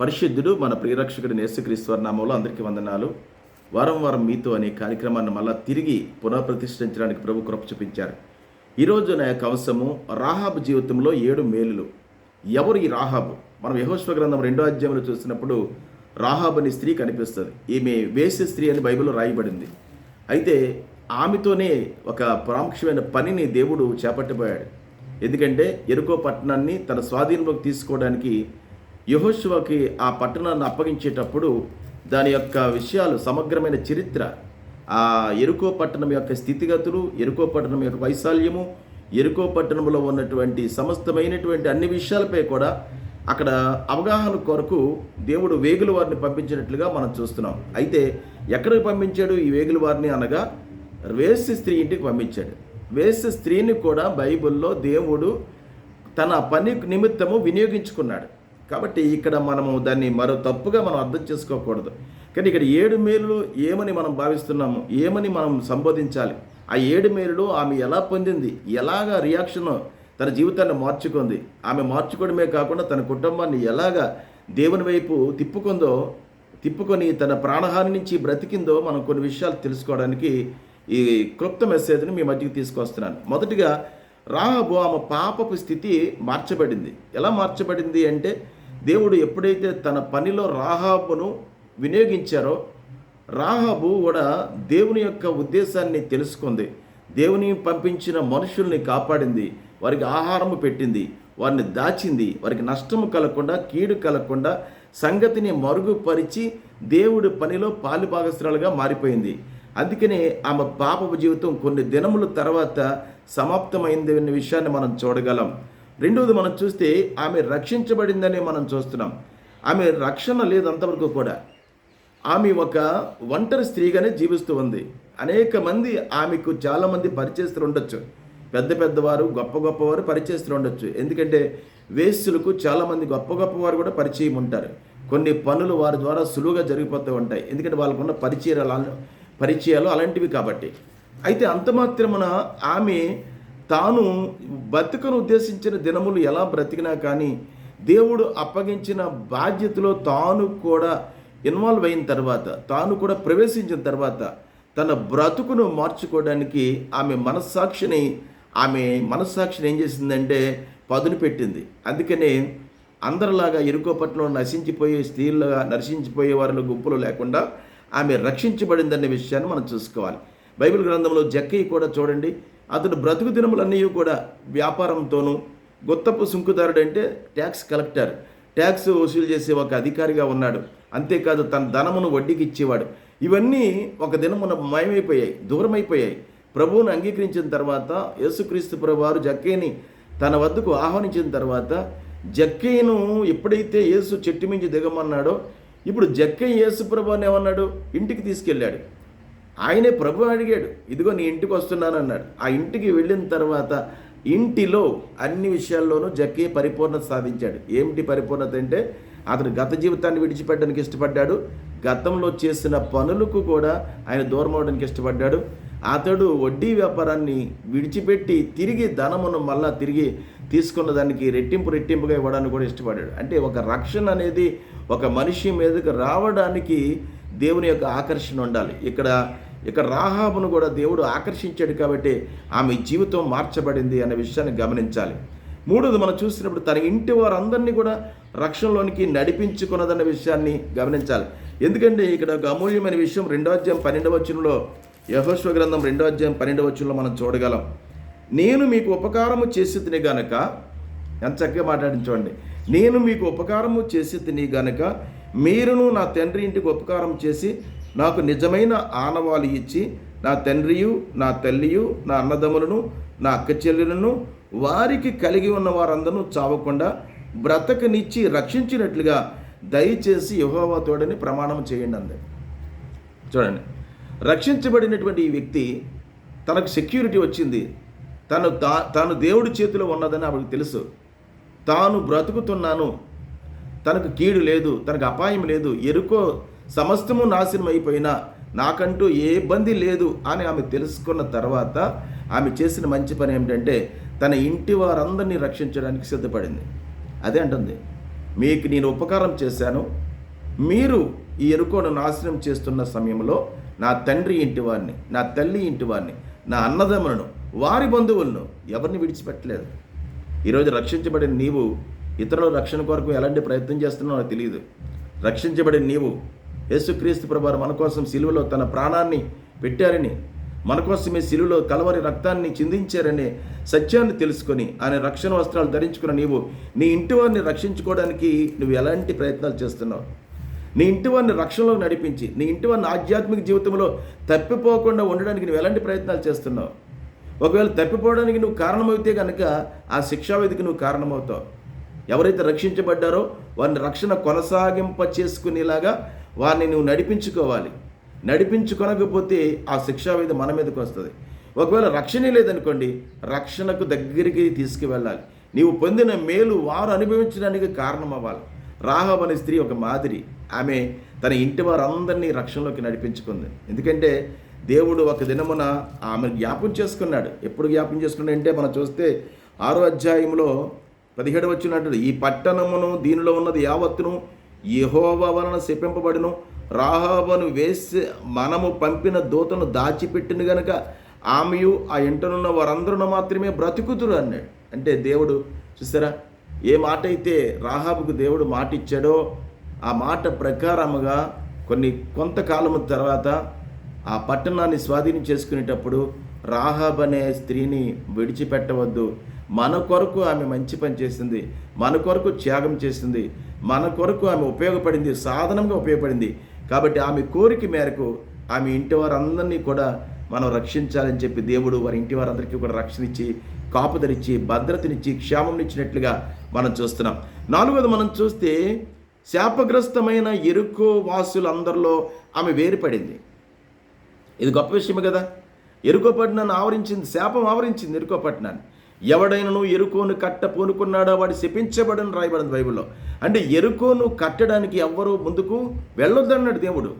పరిశుద్ధుడు మన ప్రియరక్షకుడు యేసుక్రీశ్వర నామంలో అందరికీ వందనాలు. వారం వారం మీతో అనే కార్యక్రమాన్ని మళ్ళా తిరిగి పునఃప్రతిష్ఠించడానికి ప్రభు కృప చూపించారు. ఈరోజు నా యొక్క అంశము రాహాబు జీవితంలో ఏడు మేలులు. ఎవరు ఈ రాహాబు? మనం యహోశ్వ గ్రంథం రెండో అధ్యాయంలో చూసినప్పుడు రాహాబు అనే స్త్రీ కనిపిస్తుంది. ఈమె వేసి స్త్రీ అని బైబిల్లో రాయబడింది. అయితే ఆమెతోనే ఒక ప్రాముఖ్యమైన పనిని దేవుడు చేపట్టబోయాడు ఎందుకంటే ఎరుకో పట్టణాన్ని తన స్వాధీనంలోకి తీసుకోవడానికి యహోశివకి ఆ పట్టణాన్ని అప్పగించేటప్పుడు దాని యొక్క విషయాలు సమగ్రమైన చరిత్ర ఆ ఎరుకో పట్టణం యొక్క స్థితిగతులు ఎరుకో పట్టణం యొక్క వైశాల్యము ఎరుకో పట్టణంలో ఉన్నటువంటి సమస్తమైనటువంటి అన్ని విషయాలపై కూడా అక్కడ అవగాహన కొరకు దేవుడు వేగుల వారిని పంపించినట్లుగా మనం చూస్తున్నాం. అయితే ఎక్కడికి పంపించాడు ఈ వేగుల వారిని అనగా వేసి స్త్రీ ఇంటికి పంపించాడు. వేసి స్త్రీని కూడా బైబిల్లో దేవుడు తన పని నిమిత్తము వినియోగించుకున్నాడు. కాబట్టి ఇక్కడ మనము దాన్ని మరో తప్పుగా మనం అర్థం చేసుకోకూడదు. కానీ ఇక్కడ ఏడు మేలులు ఏమని మనం భావిస్తున్నాము? ఏమని మనం సంబోధించాలి? ఆ ఏడు మేలులు ఆమె ఎలా పొందింది? ఎలాగా రియాక్షన్ తన జీవితాన్ని మార్చుకుంది? ఆమె మార్చుకోవడమే కాకుండా తన కుటుంబాన్ని ఎలాగా దేవుని వైపు తిప్పుకుందో తిప్పుకొని తన ప్రాణహాని నుంచి బ్రతికిందో మనం కొన్ని విషయాలు తెలుసుకోవడానికి ఈ క్లుప్త మెసేజ్ని మీ మధ్యకి తీసుకొస్తున్నాను. మొదటిగా రాహబు ఆమె పాపపు స్థితి మార్చబడింది. ఎలా మార్చబడింది అంటే దేవుడు ఎప్పుడైతే తన పనిలో రాహాబును వినియోగించారో రాహాబు కూడా దేవుని యొక్క ఉద్దేశాన్ని తెలుసుకుంది. దేవుని పంపించిన మనుషుల్ని కాపాడింది. వారికి ఆహారము పెట్టింది. వారిని దాచింది. వారికి నష్టము కలగకుండా కీడు కలగకుండా సంగతిని మరుగుపరిచి దేవుడి పనిలో పాలుభాగస్త్రాలుగా మారిపోయింది. అందుకనే ఆమె పాపపు జీవితం కొన్ని దినముల తర్వాత సమాప్తమైంది అనే విషయాన్ని మనం చూడగలం. రెండవది మనం చూస్తే ఆమె రక్షించబడిందని మనం చూస్తున్నాం. ఆమె రక్షణ లేదు అంతవరకు కూడా. ఆమె ఒక ఒంటరి స్త్రీగానే జీవిస్తూ ఉంది. అనేక మంది ఆమెకు చాలామంది పరిచయస్తులు ఉండొచ్చు. పెద్ద పెద్దవారు గొప్ప గొప్పవారు పరిచయస్తులు ఉండొచ్చు. ఎందుకంటే వేస్తులకు చాలామంది గొప్ప గొప్పవారు కూడా పరిచయం ఉంటారు. కొన్ని పనులు వారి ద్వారా సులువుగా జరిగిపోతూ ఉంటాయి. ఎందుకంటే వాళ్ళకున్న పరిచయాలు పరిచయాలు అలాంటివి కాబట్టి. అయితే అంత మాత్రమున ఆమె తాను బతుకను ఉద్దేశించిన దినములు ఎలా బ్రతికినా కానీ దేవుడు అప్పగించిన బాధ్యతలో తాను కూడా ఇన్వాల్వ్ అయిన తర్వాత తాను కూడా ప్రవేశించిన తర్వాత తన బ్రతుకును మార్చుకోవడానికి ఆమె మనస్సాక్షిని ఆమె మనస్సాక్షిని ఏం చేసిందంటే పదును పెట్టింది. అందుకనే అందరిలాగా ఇరుకోపట్నంలో నశించిపోయే స్త్రీలుగా నశించిపోయే వారిలో గుంపులు లేకుండా ఆమె రక్షించబడిందనే విషయాన్ని మనం చూసుకోవాలి. బైబిల్ గ్రంథంలో జక్కయ్య కూడా చూడండి. అతడు బ్రతుకు దినములన్నీ కూడా వ్యాపారంతోనూ గొత్తపు సుంకుదారుడు అంటే ట్యాక్స్ కలెక్టర్. ట్యాక్స్ వసూలు చేసే ఒక అధికారిగా ఉన్నాడు. అంతేకాదు తన ధనమును వడ్డీకి ఇచ్చేవాడు. ఇవన్నీ ఒక దినమున మయమైపోయాయి దూరమైపోయాయి. ప్రభువును అంగీకరించిన తర్వాత యేసుక్రీస్తు ప్రభు వారు జక్కేని తన వద్దకు ఆహ్వానించిన తర్వాత జక్కయ్యను ఎప్పుడైతే యేసు చెట్టు మించి దిగమన్నాడో ఇప్పుడు జక్కే యేసు ప్రభు అని ఏమన్నాడు? ఇంటికి తీసుకెళ్ళాడు. ఆయనే ప్రభు అడిగాడు ఇదిగో నీ ఇంటికి వస్తున్నాను అన్నాడు. ఆ ఇంటికి వెళ్ళిన తర్వాత ఇంటిలో అన్ని విషయాల్లోనూ జక్కి పరిపూర్ణత సాధించాడు. ఏమిటి పరిపూర్ణత అంటే అతను గత జీవితాన్ని విడిచిపెట్టడానికి ఇష్టపడ్డాడు గతంలో చేసిన పనులకు కూడా ఆయన దూరం అవడానికి ఇష్టపడ్డాడు. అతడు వడ్డీ వ్యాపారాన్ని విడిచిపెట్టి తిరిగి ధనమును మళ్ళా తిరిగి తీసుకున్న దానికి రెట్టింపు రెట్టింపుగా ఇవ్వడానికి కూడా ఇష్టపడ్డాడు. అంటే ఒక రక్షణ అనేది ఒక మనిషి మీదకి రావడానికి దేవుని యొక్క ఆకర్షణ ఉండాలి. ఇక్కడ ఇక్కడ రాహాబును కూడా దేవుడు ఆకర్షించాడు కాబట్టి ఆమె జీవితం మార్చబడింది అనే విషయాన్ని గమనించాలి. మూడోది మనం చూసినప్పుడు తన ఇంటి వారందరినీ కూడా రక్షణలోనికి నడిపించుకున్నదన్న విషయాన్ని గమనించాలి. ఎందుకంటే ఇక్కడ ఒక అమూల్యమైన విషయం రెండో అధ్యాయం పన్నెండవ వచనంలో యహోశ్వ గ్రంథం రెండో అధ్యాయం పన్నెండవ వచనంలో మనం చూడగలం. నేను మీకు ఉపకారము చేసి తిని గనక ఎంత చక్కగా మాట్లాడించండి నేను మీకు ఉపకారము చేసి తిని గనక మీరును నా తండ్రి ఇంటికి ఉపకారం చేసి నాకు నిజమైన ఆనవాలు ఇచ్చి నా తండ్రియు నా తల్లియు నా అన్నదమ్ములను నా అక్క చెల్లెలను వారికి కలిగి ఉన్న వారందరూ చావకుండా బ్రతకనిచ్చి రక్షించినట్లుగా దయచేసి యెహోవా తోడని ప్రమాణం చేయండి అంది. చూడండి రక్షించబడినటువంటి ఈ వ్యక్తి తనకు సెక్యూరిటీ వచ్చింది. తను తా తాను దేవుడి చేతిలో ఉన్నదని ఆవిడకి తెలుసు. తాను బ్రతుకుతున్నాను. తనకు కీడు లేదు తనకు అపాయం లేదు ఎరుకో సమస్తము నాశనం అయిపోయినా నాకంటూ ఏ ఇబ్బంది లేదు అని ఆమె తెలుసుకున్న తర్వాత ఆమె చేసిన మంచి పని ఏమిటంటే తన ఇంటి వారందరినీ రక్షించడానికి సిద్ధపడింది. అదే అంటుంది మీకు నేను ఉపకారం చేశాను. మీరు ఈ ఎరుకోను నాశనం చేస్తున్న సమయంలో నా తండ్రి ఇంటి వారిని నా తల్లి ఇంటి వారిని నా అన్నదమ్ములను వారి బంధువులను ఎవరిని విడిచిపెట్టలేదు? ఈరోజు రక్షించబడిన నీవు ఇతరుల రక్షణ కొరకు ఎలాంటి ప్రయత్నం చేస్తున్నావు నాకు తెలియదు. రక్షించబడిన నీవు యేసుక్రీస్తు ప్రభావం మన కోసం సిలువలో తన ప్రాణాన్ని పెట్టారని మన కోసమే సిలువలో కలవరి రక్తాన్ని చిందించారనే సత్యాన్ని తెలుసుకొని ఆయన రక్షణ వస్త్రాలు ధరించుకున్న నీవు నీ ఇంటి వారిని రక్షించుకోవడానికి నువ్వు ఎలాంటి ప్రయత్నాలు చేస్తున్నావు? నీ ఇంటి వారిని రక్షణలో నడిపించి నీ ఇంటి వారిని ఆధ్యాత్మిక జీవితంలో తప్పిపోకుండా ఉండడానికి నువ్వు ఎలాంటి ప్రయత్నాలు చేస్తున్నావు? ఒకవేళ తప్పిపోవడానికి నువ్వు కారణమైతే కనుక ఆ శిక్షావేదికి నువ్వు కారణమవుతావు. ఎవరైతే రక్షించబడ్డారో వారిని రక్షణ కొనసాగింప చేసుకునేలాగా వారిని నువ్వు నడిపించుకోవాలి. నడిపించుకొనకపోతే ఆ శిక్షావిధి మన మీదకి వస్తుంది. ఒకవేళ రక్షణ లేదనుకోండి రక్షణకు దగ్గరికి తీసుకువెళ్ళాలి. నీవు పొందిన మేలు వారు అనుభవించడానికి కారణం అవ్వాలి రాహబ్ అనే స్త్రీ ఒక మాదిరి. ఆమె తన ఇంటి వారందరినీ రక్షణలోకి నడిపించుకుంది. ఎందుకంటే దేవుడు ఒక దినమున ఆమె జ్ఞాపం చేసుకున్నాడు. ఎప్పుడు జ్ఞాపం చేసుకున్నాడు అంటే మనం చూస్తే ఆరో అధ్యాయంలో పదిహేడు వచ్చినట్టు ఈ పట్టణమును దీనిలో ఉన్నది యావత్తును యహోవ వలన శపింపబడును. రాహాబను వేసి మనము పంపిన దూతను దాచిపెట్టిన గనుక ఆమెయు ఆ ఇంటనున్న వారందరూ మాత్రమే బ్రతుకుతురు అన్నాడు. అంటే దేవుడు చూసారా ఏ మాట అయితే రాహాబుకు దేవుడు మాట ఇచ్చాడో ఆ మాట ప్రకారముగా కొన్ని కొంతకాలము తర్వాత ఆ పట్టణాన్ని స్వాధీనం చేసుకునేటప్పుడు రాహాబ్ అనే స్త్రీని విడిచిపెట్టవద్దు. మన కొరకు ఆమె మంచి పని చేసింది. మన కొరకు త్యాగం చేసింది. మన కొరకు ఆమె ఉపయోగపడింది సాధనంగా ఉపయోగపడింది. కాబట్టి ఆమె కోరిక మేరకు ఆమె ఇంటి వారందరినీ కూడా మనం రక్షించాలని చెప్పి దేవుడు వారి ఇంటి వారందరికీ కూడా రక్షణ కాపుదనిచ్చి భద్రతనిచ్చి క్షేమం ఇచ్చినట్లుగా మనం చూస్తున్నాం. నాలుగోది మనం చూస్తే శాపగ్రస్తమైన ఎరుకో వాసులందరిలో ఆమె వేరుపడింది. ఇది గొప్ప విషయమే కదా. ఎరుకోపట్నాన్ని ఆవరించింది శాపం ఆవరించింది ఎరుకోపట్నాన్ని ఎవడైనను ఎరుకోను కట్ట పూనుకున్నాడో వాడు శపించబడని రాయబడింది బైబిల్లో. అంటే ఎరుకోను కట్టడానికి ఎవ్వరూ ముందుకు వెళ్ళొద్దన్నాడు దేవుడు.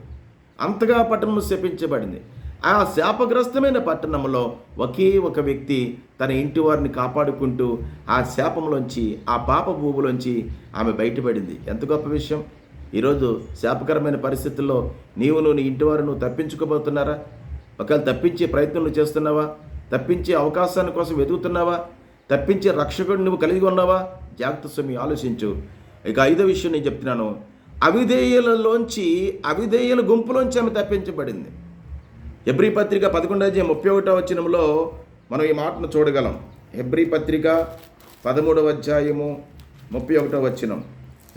అంతగా పట్టణం శపించబడింది. ఆ శాపగ్రస్తమైన పట్టణంలో ఒకే ఒక వ్యక్తి తన ఇంటి వారిని కాపాడుకుంటూ ఆ శాపంలోంచి ఆ పాప భూములోంచి ఆమె బయటపడింది. ఎంత గొప్ప విషయం. ఈరోజు శాపకరమైన పరిస్థితుల్లో నీవు నువ్వు నీ ఇంటి వారు నువ్వు తప్పించుకోబోతున్నారా? ఒకవేళ తప్పించే ప్రయత్నం చేస్తున్నావా? తప్పించే అవకాశాన్ని కోసం వెతుకుతున్నావా? తప్పించే రక్షకుడు నువ్వు కలిగి ఉన్నావా? జాగ్రత్త స్వామి ఆలోచించు. ఇక ఐదో విషయం నేను చెప్తున్నాను. అవిధేయులలోంచి అవిధేయుల గుంపులోంచి ఆమె తప్పించబడింది. ఎబ్రి పత్రిక పదకొండవ ముప్పై ఒకటో వచనంలో మనం ఈ మాటను చూడగలం. ఎబ్రి పత్రిక పదమూడవ అధ్యాయము ముప్పై ఒకటో వచనం.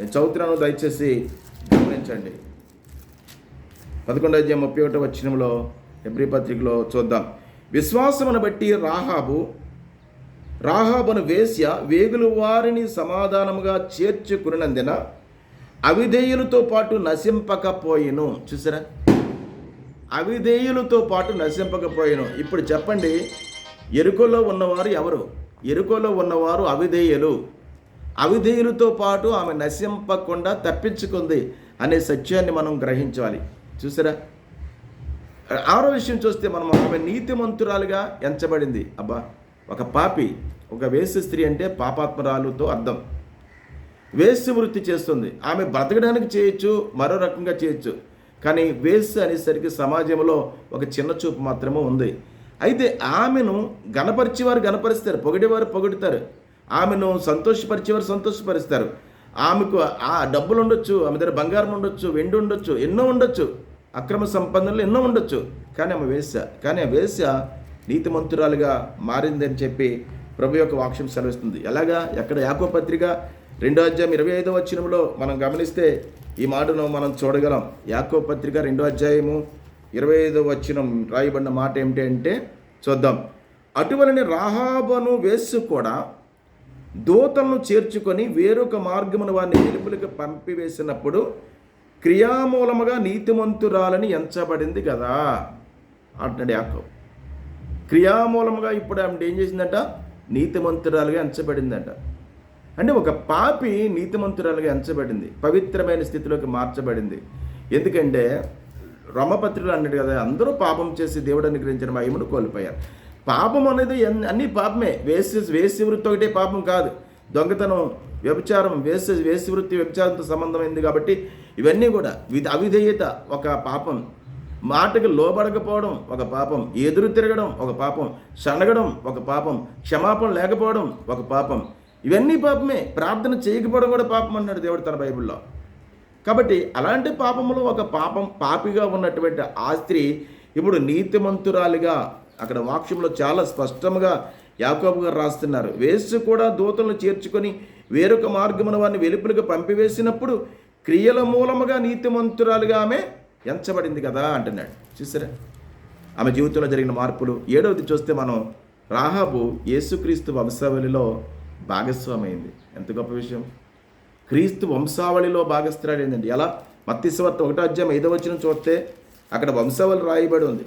నేను చదువుతున్నాను దయచేసి గమనించండి. పదకొండవ అధ్యాయం ముప్పై ఒకటో వచనంలో ఎబ్రి పత్రికలో చూద్దాం. విశ్వాసమును బట్టి రాహాబు రాహాబును వేశ్య వేగులు వారిని సమాధానముగా చేర్చుకున్నందున అవిధేయులతో పాటు నశింపకపోయిను. చూసారా? అవిధేయులతో పాటు నశింపకపోయాను. ఇప్పుడు చెప్పండి ఎరుకలో ఉన్నవారు ఎవరు? ఎరుకలో ఉన్నవారు అవిధేయులు. అవిధేయులతో పాటు ఆమె నశింపకుండా తప్పించుకుంది అనే సత్యాన్ని మనం గ్రహించాలి. చూసారా? ఆరో విషయం చూస్తే మనం ఆమె నీతిమంతురాలుగా ఎంచబడింది. అబ్బా ఒక పాపి ఒక వేసు స్త్రీ అంటే పాపాత్మరాలుతో అర్థం. వేశ్య వృత్తి చేస్తుంది. ఆమె బ్రతకడానికి చేయొచ్చు మరో రకంగా చేయొచ్చు. కానీ వేసు అనేసరికి సమాజంలో ఒక చిన్న చూపు మాత్రమే ఉంది. అయితే ఆమెను గణపరిచేవారు గణపరుస్తారు పొగిడేవారు పొగుడుతారు. ఆమెను సంతోషపరిచేవారు సంతోషపరుస్తారు. ఆమెకు ఆ డబ్బులు ఉండొచ్చు ఆమె దగ్గర బంగారం ఉండొచ్చు వెండి ఉండొచ్చు ఎన్నో ఉండొచ్చు. అక్రమ సంపన్నులు ఎన్నో ఉండొచ్చు. కానీ ఆమె వేశ్య. కానీ ఆ వేశ్య నీతిమంతురాలుగా మారిందని చెప్పి ప్రభు యొక్క వాక్యం సెలవిస్తుంది. ఎలాగా? ఎక్కడ యాకో పత్రిక రెండో అధ్యాయం ఇరవై ఐదో వచ్చినంలో మనం గమనిస్తే ఈ మాటను మనం చూడగలం. యాకో పత్రిక రెండో అధ్యాయము ఇరవై ఐదో వచ్చినం రాయబడిన మాట ఏమిటి అంటే చూద్దాం. అటువలని రాహాబను వేసు కూడా దూతలను చేర్చుకొని వేరొక మార్గమును వారిని వెలుపులకు పంపివేసినప్పుడు క్రియామూలముగా నీతిమంతురాలని ఎంచబడింది కదా అంటున్నాడు యాకో క్రియామూలముగా ఇప్పుడు ఆమె ఏం చేసిందంట? నీతిమంతురాలుగా ఎంచబడిందంట. అంటే ఒక పాపి నీతిమంతురాలుగా ఎంచబడింది పవిత్రమైన స్థితిలోకి మార్చబడింది. ఎందుకంటే రమపత్రులు అన్నాడు కదా అందరూ పాపం చేసి దేవుడు అనుగ్రహించిన మహిమను కోల్పోయారు. పాపం అనేది అన్ని పాపమే. వేసి వేసి వృత్తి ఒకటే పాపం కాదు. దొంగతనం వ్యభిచారం వేసి వేసి వృత్తి వ్యభిచారంతో సంబంధమైంది కాబట్టి ఇవన్నీ కూడా విధ అవిధేయత ఒక పాపం. మాటకు లోబడకపోవడం ఒక పాపం. ఎదురు తిరగడం ఒక పాపం. సనగడం ఒక పాపం. క్షమాపణ లేకపోవడం ఒక పాపం. ఇవన్నీ పాపమే. ప్రార్థన చేయకపోవడం కూడా పాపం అన్నాడు దేవుడు తన బైబిల్లో. కాబట్టి అలాంటి పాపములు ఒక పాపం పాపిగా ఉన్నటువంటి ఆ స్త్రీ ఇప్పుడు నీతిమంతురాలిగా అక్కడ వాక్యంలో చాలా స్పష్టంగా యాకోబు గారు రాస్తున్నారు. వేసు కూడా దూతలను చేర్చుకొని వేరొక మార్గమున వారిని వెలుపులకు పంపివేసినప్పుడు క్రియల మూలముగా నీతిమంతురాలుగా ఆమె ఎంచబడింది కదా అంటున్నాడు. చూసారా? ఆమె జీవితంలో జరిగిన మార్పులు. ఏడవది చూస్తే మనం రాహాబు యేసుక్రీస్తు వంశావళిలో భాగస్వామైంది. ఎంత గొప్ప విషయం. క్రీస్తు వంశావళిలో భాగస్థురాడైందండి ఎలా? మత్తిస్వార్త ఒకటో అధ్యాయం ఐదో వచ్చిన చూస్తే అక్కడ వంశావళి రాయబడి ఉంది.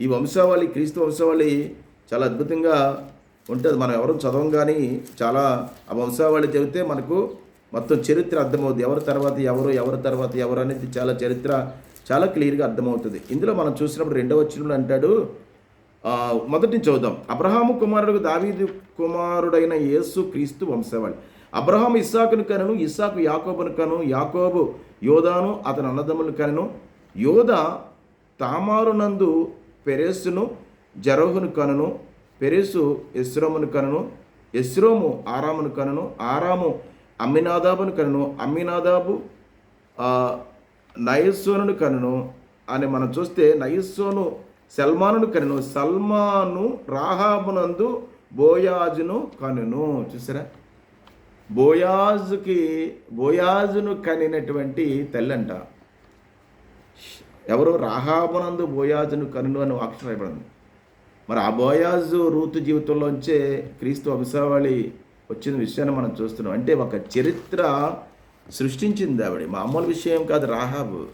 ఈ వంశావళి క్రీస్తు వంశావళి చాలా అద్భుతంగా ఉంటుంది. మనం ఎవరు చదవం కానీ చాలా ఆ వంశావళి చెబితే మనకు మొత్తం చరిత్ర అర్థమవుతుంది ఎవరి తర్వాత ఎవరు ఎవరి తర్వాత ఎవరు అనేది చాలా చరిత్ర చాలా క్లియర్గా అర్థమవుతుంది. ఇందులో మనం చూసినప్పుడు రెండవ వచ్చినప్పుడు అంటాడు మొదటి నుంచి చూద్దాం అబ్రహాము కుమారుడు దావీదు కుమారుడైన యేసు క్రీస్తు వంశవాళి. అబ్రహాం ఇస్సాకును కనను ఇస్సాకు యాకోబును కను యాకోబు యోధాను అతని అన్నదమ్ములు కనను. యోధ తామారునందు పెరేసును జరోహును కనును. పెరేసు ఎస్రోమును కనను. ఎస్రోము ఆరామును కనును. ఆరాము అమ్మినాదాబును కనును అమ్మినాదాబు నయస్సోను కనును అని మనం చూస్తే నయస్సోను సల్మానును కనును సల్మాను రాహాబునందు బోయాజును కనును. చూసారా? బోయాజుకి బోయాజును కనినటువంటి తల్లంట. ఎవరు? రాహాబునందు బోయాజును కనును అని వాక్యం రాయబడింది. మరి ఆ బోయాజు రూతు జీవితంలోంచే క్రీస్తు వంశావళి వచ్చిన విషయాన్ని మనం చూస్తున్నాం. అంటే ఒక చరిత్ర సృష్టించింది ఆవిడ. మామూలు విషయం కాదు రాహాబు.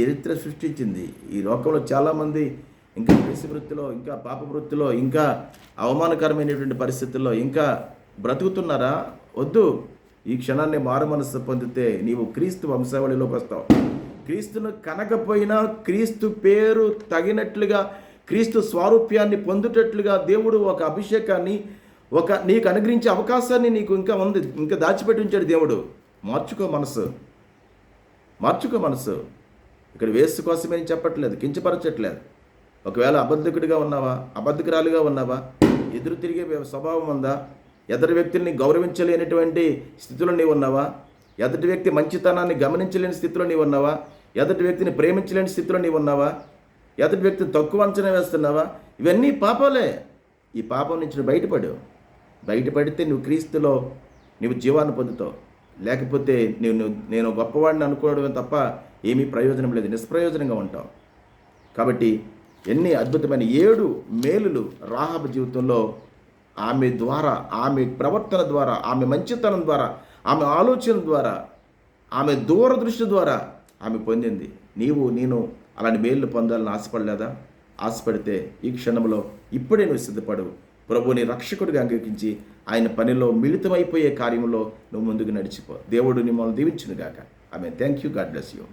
చరిత్ర సృష్టించింది. ఈ లోకంలో చాలామంది ఇంకా వేసి వృత్తిలో ఇంకా పాప వృత్తిలో ఇంకా అవమానకరమైనటువంటి పరిస్థితుల్లో ఇంకా బ్రతుకుతున్నారా? వద్దు. ఈ క్షణాన్ని మారు మనస్సు పొందితే నీవు క్రీస్తు వంశావళిలోకి వస్తావు. క్రీస్తును కనకపోయినా క్రీస్తు పేరు తగినట్లుగా క్రీస్తు స్వారూప్యాన్ని పొందుటట్లుగా దేవుడు ఒక అభిషేకాన్ని ఒక నీకు అనుగ్రహించే అవకాశాన్ని నీకు ఇంకా ఉంది ఇంకా దాచిపెట్టి ఉంచాడు దేవుడు. మార్చుకో మనసు. మార్చుకో మనసు. ఇక్కడ వేసు కోసమే చెప్పట్లేదు కించపరచట్లేదు. ఒకవేళ అబద్ధకుడిగా ఉన్నావా అబద్ధకురాలుగా ఉన్నావా ఎదురు తిరిగే స్వభావం ఉందా ఎదరి వ్యక్తిని గౌరవించలేనటువంటి స్థితిలో నీవు ఉన్నావా ఎదటి వ్యక్తి మంచితనాన్ని గమనించలేని స్థితిలో నీవు ఉన్నావా ఎదటి వ్యక్తిని ప్రేమించలేని స్థితిలో నీవు ఉన్నావా ఎదటి వ్యక్తిని తక్కువ అంచనా వేస్తున్నావా ఇవన్నీ పాపాలే. ఈ పాపం నుంచి బయటపడు బయటపడితే నువ్వు క్రీస్తులో నువ్వు జీవాన్ని పొందుతావు. లేకపోతే నేను నేను గొప్పవాడిని అనుకోవడమే తప్ప ఏమీ ప్రయోజనం లేదు. నిష్ప్రయోజనంగా ఉంటావు. కాబట్టి ఎన్ని అద్భుతమైన ఏడు మేలులు రాహబ జీవితంలో ఆమె ద్వారా ఆమె ప్రవర్తన ద్వారా ఆమె మంచితనం ద్వారా ఆమె ఆలోచన ద్వారా ఆమె దూరదృష్టి ద్వారా ఆమె పొందింది. నీవు నేను అలాంటి మేలు పొందాలని ఆశపడలేదా? ఆశపడితే ఈ క్షణంలో ఇప్పుడే నువ్వు సిద్ధపడు. ప్రభుని రక్షకుడిగా అంగీకరించి ఆయన పనిలో మిళితమైపోయే కార్యంలో నువ్వు ముందుకు నడిచిపో. దేవుడు మిమ్మల్ని దీవించునుగాక. ఆమె thank you God bless you